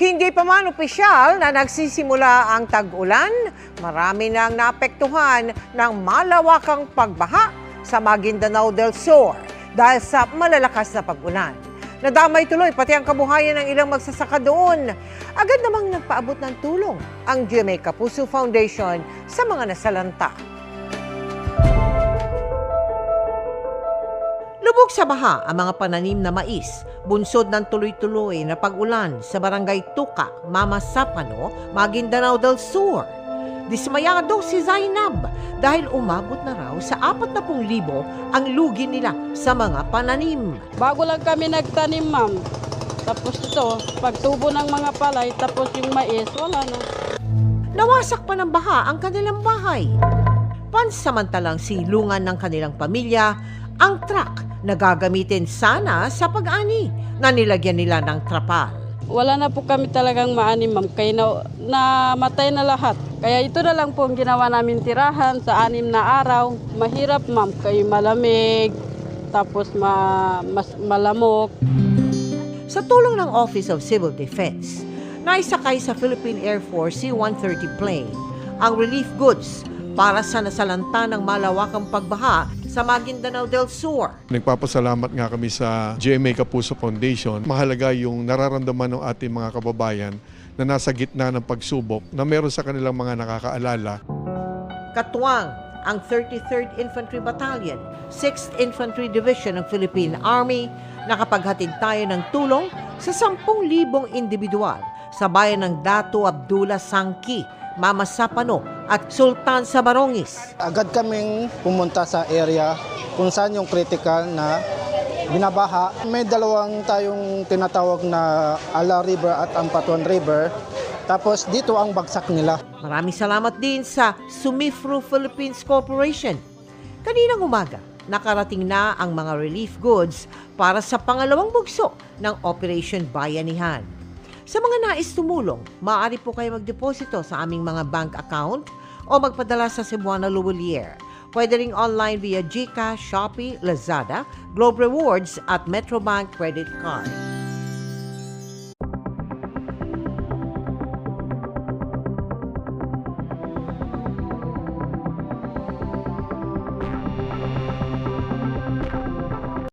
Hindi pa man opisyal na nagsisimula ang tag-ulan, marami nang naapektuhan ng malawakang pagbaha sa Maguindanao del Sur dahil sa malalakas na pag-ulan. Nadamay tuloy pati ang kabuhayan ng ilang magsasaka doon. Agad namang nagpaabot ng tulong ang GMA Kapuso Foundation sa mga nasalanta. Sa baha ang mga pananim na mais, bunsod ng tuloy-tuloy na pag-ulan sa barangay Tuka, Mama Sapano, Maguindanao del Sur. Dismayado si Zainab dahil umabot na raw sa 40,000 ang lugi nila sa mga pananim. Bago lang kami nagtanim, ma'am. Tapos ito, pagtubo ng mga palay, tapos yung mais, wala na. Nawasak pa ng baha ang kanilang bahay. Pansamantalang silungan ng kanilang pamilya ang truck na gagamitin sana sa pag-ani na nilagyan nila ng trapal. Wala na po kami talagang maanim, ma'am. Kaya na, namatay na lahat. Kaya ito na lang po ang ginawa namin tirahan sa anim na araw. Mahirap, ma'am. Kayo malamig, tapos ma, mas malamok. Sa tulong ng Office of Civil Defense, naisakay sa Philippine Air Force C-130 plane ang relief goods para sa nasalanta ng malawakang pagbaha sa Maguindanao del Sur. Nagpapasalamat nga kami sa GMA Kapuso Foundation. Mahalaga yung nararamdaman ng ating mga kababayan na nasa gitna ng pagsubok na meron sa kanilang mga nakakaalala Katuwang ang 33rd Infantry Battalion, 6th Infantry Division ng Philippine Army, nakapaghatid tayo ng tulong sa 10,000 individual sa bayan ng Dato Abdullah Sangki, Mama Sapano at Sultan sa Barongis. Agad kaming pumunta sa area kung saan yung critical na binabaha. May dalawang tayong tinatawag na Ala River at Ampatuan River. Tapos dito ang bagsak nila. Maraming salamat din sa Sumifru Philippines Corporation. Kaninang umaga, nakarating na ang mga relief goods para sa pangalawang bugso ng Operation Bayanihan. Sa mga nais tumulong, maaari po kayo magdeposito sa aming mga bank account o magpadala sa Cebuana Luwalier. Pwede ring online via GCash, Shopee, Lazada, Globe Rewards at Metrobank Credit Card.